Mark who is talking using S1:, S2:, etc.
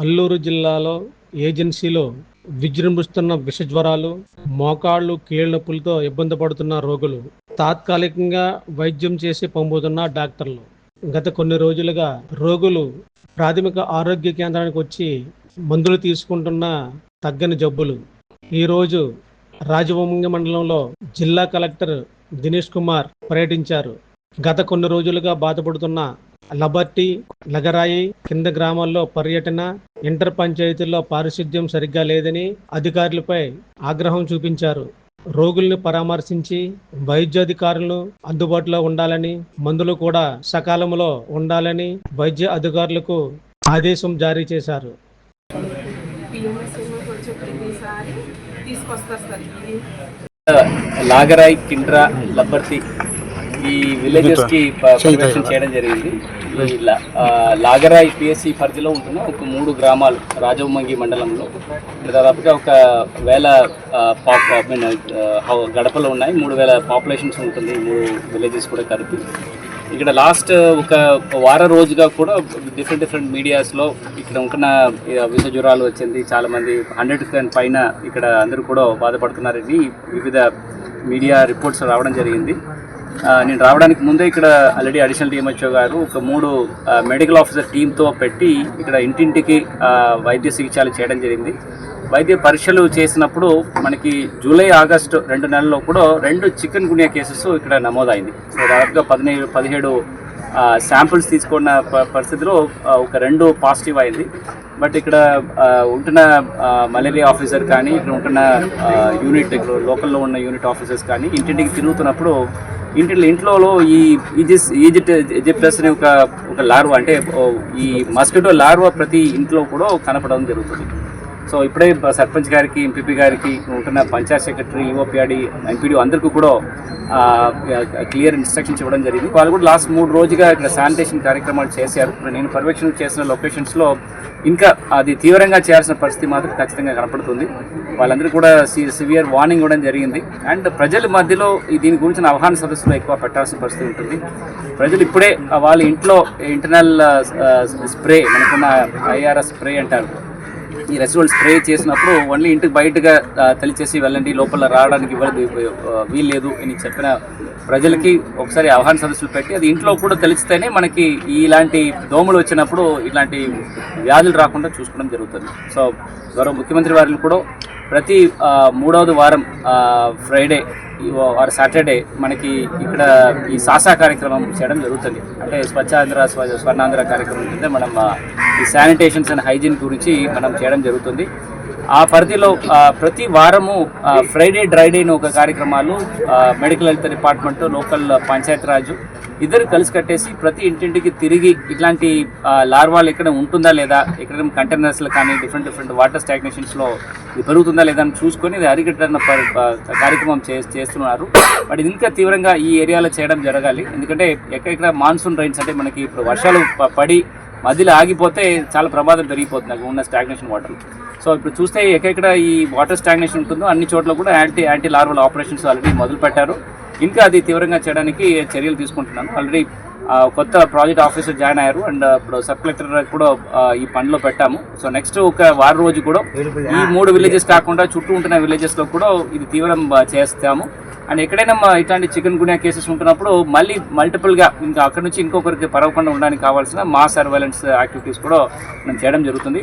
S1: అల్లూరు జిల్లాలో ఏజెన్సీలో విజృంభిస్తున్న విషజ్వరాలు మోకాళ్ళు కీళ్ళ నొప్పులతో ఇబ్బంది పడుతున్న రోగులు తాత్కాలికంగా వైద్యం చేసి పంపుతున్న డాక్టర్లు. గత కొన్ని రోజులుగా రోగులు ప్రాథమిక ఆరోగ్య కేంద్రానికి వచ్చి మందులు తీసుకుంటున్న తగ్గని జబ్బులు. ఈరోజు రాజవొమ్మంగి మండలంలో జిల్లా కలెక్టర్ దినేష్ కుమార్ పర్యటించారు. గత కొన్ని రోజులుగా బాధపడుతున్న లబర్టీ లగరాయి కింద గ్రామాల్లో పర్యటన ఇంటర్ పంచాయతీల్లో పారిశుద్ధ్యం సరిగ్గా లేదని అధికారులపై ఆగ్రహం చూపించారు. రోగుల్ని పరామర్శించి వైద్యాధికారులను అందుబాటులో ఉండాలని మందులు కూడా సకాలంలో ఉండాలని వైద్య అధికారులకు ఆదేశం జారీ చేశారు.
S2: లాగరాయ్ కిండ్రా లబ్బర్తి ఈ విలేజెస్కి పర్యవేక్షణ చేయడం జరిగింది. ఈ లా- ఆ, లాగరాయ్ పిఎస్సి పరిధిలో ఉంటున్న ఒక మూడు గ్రామాలు రాజవమంగి మండలంలో. ఇక్కడ దాదాపుగా ఒక వేల గడపలు ఉన్నాయి. మూడు వేల పాపులేషన్స్ ఉంటుంది. ఈ మూడు విలేజెస్ కూడా కలిపి. ఇక్కడ లాస్ట్ ఒక వారం రోజుగా కూడా డిఫరెంట్ డిఫరెంట్ మీడియాస్లో ఇక్కడ ఉంటున్న విష జ్వరాలు వచ్చింది. చాలామంది హండ్రెడ్ పైన ఇక్కడ అందరూ కూడా బాధపడుతున్నారని వివిధ మీడియా రిపోర్ట్స్ రావడం జరిగింది. నేను రావడానికి ముందే ఇక్కడ ఆల్రెడీ అడిషనల్ డిఎంహెచ్ఓ గారు. ఒక మూడు మెడికల్ ఆఫీసర్ టీంతో పెట్టి ఇక్కడ ఇంటింటికి వైద్య చికిత్సలు చేయడం జరిగింది. వైద్య పరీక్షలు చేసినప్పుడు మనకి జూలై ఆగస్టు రెండు నెలల్లో కూడా రెండు చికెన్ గునియా కేసెస్ ఇక్కడ నమోదైంది. సో దాదాపుగా పదిహేడు పదిహేడు శాంపుల్స్ తీసుకున్న ప- పరిస్థితిలో ఒక రెండు పాజిటివ్ అయింది. బట్ ఇక్కడ ఉంటున్న మలేరియా ఆఫీసర్ కానీ ఇక్కడ ఉంటున్న యూనిట్ ఇక్కడ లోకల్లో ఉన్న యూనిట్ ఆఫీసర్స్ కానీ ఇంటింటికి తిరుగుతున్నప్పుడు ఇంట్లో ఇంట్లో ఈ ఈజిస్ ఈజిప్ట్ ఎజిప్టస్ అనే ఒక ఒక లార్వా అంటే ఈ మస్కిటో లార్వా ప్రతి ఇంట్లో కూడా కనపడడం జరుగుతుంది. సో ఇప్పుడే సర్పంచ్ గారికి ఎంపీపీ గారికి ఉంటున్న పంచాయత్ సెక్రటరీ ఈఓపిఆడి ఎంపీడీ అందరికీ కూడా క్లియర్ ఇన్స్ట్రక్షన్స్ ఇవ్వడం జరిగింది. వాళ్ళు కూడా లాస్ట్ మూడు రోజుగా ఇక్కడ శానిటేషన్ కార్యక్రమాలు చేశారు. నేను పర్యవేక్షణ చేసిన లొకేషన్స్లో ఇంకా అది తీవ్రంగా చేయాల్సిన పరిస్థితి మాత్రం ఖచ్చితంగా కనపడుతుంది. వాళ్ళందరూ కూడా సివియర్ వార్నింగ్ ఇవ్వడం జరిగింది. అండ్ ప్రజల మధ్యలో ఈ దీని గురించిన అవగాహన సదస్సులో ఎక్కువ పెట్టాల్సిన పరిస్థితి ఉంటుంది. ప్రజలు ఇప్పుడే వాళ్ళ ఇంట్లో ఇంటర్నల్ స్ప్రే మనకున్న ఐఆర్ఎస్ స్ప్రే అంటారు. ఈ రెసిడల్ స్ప్రే చేసినప్పుడు ఓన్లీ ఇంటికి బయటగా తెలిచేసి వెళ్ళండి లోపల రావడానికి ఇవ్వలేదు వీల్లేదు అని చెప్పిన ప్రజలకి ఒకసారి అవగాహన సదస్సులు పెట్టి అది ఇంట్లో కూడా తెలిస్తేనే మనకి ఇలాంటి దోమలు వచ్చినప్పుడు ఇలాంటి వ్యాధులు రాకుండా చూసుకోవడం జరుగుతుంది. సో గౌరవ ముఖ్యమంత్రి వారిని కూడా ప్రతి మూడవది వారం ఫ్రైడే వారు సాటర్డే మనకి ఇక్కడ ఈ సాసా కార్యక్రమం చేయడం జరుగుతుంది. అంటే స్వచ్ఛాంధ్ర స్వ స్వర్ణాంధ్ర కార్యక్రమం కింద మనం ఈ శానిటేషన్స్ అండ్ హైజీన్ గురించి మనం చేయడం జరుగుతుంది. ఆ పరిధిలో ప్రతి వారము ఫ్రైడే డ్రైడే అని ఒక కార్యక్రమాలు medical health department local panchayat Raj ఇద్దరు కలిసి కట్టేసి ప్రతి ఇంటింటికి తిరిగి ఇట్లాంటి లార్వాలు ఎక్కడ ఉంటుందా లేదా ఎక్కడ కంటైనర్స్లో కానీ డిఫరెంట్ డిఫరెంట్ వాటర్ స్టాగ్నేషన్స్లో ఇది పెరుగుతుందా లేదా అని చూసుకొని ఇది అరికట్టన్న ప- కార్యక్రమం చే చేస్తున్నారు. బట్ ఇది ఇంకా తీవ్రంగా ఈ ఏరియాలో చేయడం జరగాలి. ఎందుకంటే ఎక్కడెక్కడ మాన్సూన్ రైన్స్ అంటే మనకి ఇప్పుడు వర్షాలు పడి మధ్యలో ఆగిపోతే చాలా ప్రమాదం పెరిగిపోతుంది అక్కడ ఉన్న స్టాగ్నేషన్ వాటర్ సో ఇప్పుడు చూస్తే ఎక్కడెక్కడ ఈ వాటర్ స్టాగ్నేషన్ ఉంటుందో అన్ని చోట్ల కూడా anti anti larval operations already మొదలుపెట్టారు. ఇంకా అది తీవ్రంగా చేయడానికి చర్యలు తీసుకుంటున్నాను. ఆల్రెడీ కొత్త ప్రాజెక్ట్ ఆఫీసర్ జాయిన్ అయ్యారు అండ్ ఇప్పుడు సబ్ కలెక్టర్ కూడా ఈ పనిలో పెట్టాము. సో నెక్స్ట్ ఒక వారం రోజు కూడా ఈ మూడు విలేజెస్ కాకుండా చుట్టూ ఉంటున్న విలేజెస్లో కూడా ఇది తీవ్రం చేస్తాము. అండ్ ఎక్కడైనా మా ఇట్లాంటి చికెన్ గునియా కేసెస్ ఉంటున్నప్పుడు మళ్ళీ మల్టిపుల్గా ఇంకా అక్కడ నుంచి ఇంకొకరికి పరవకుండా ఉండడానికి కావాల్సిన మా సర్వేలెన్స్ యాక్టివిటీస్ కూడా మనం చేయడం జరుగుతుంది.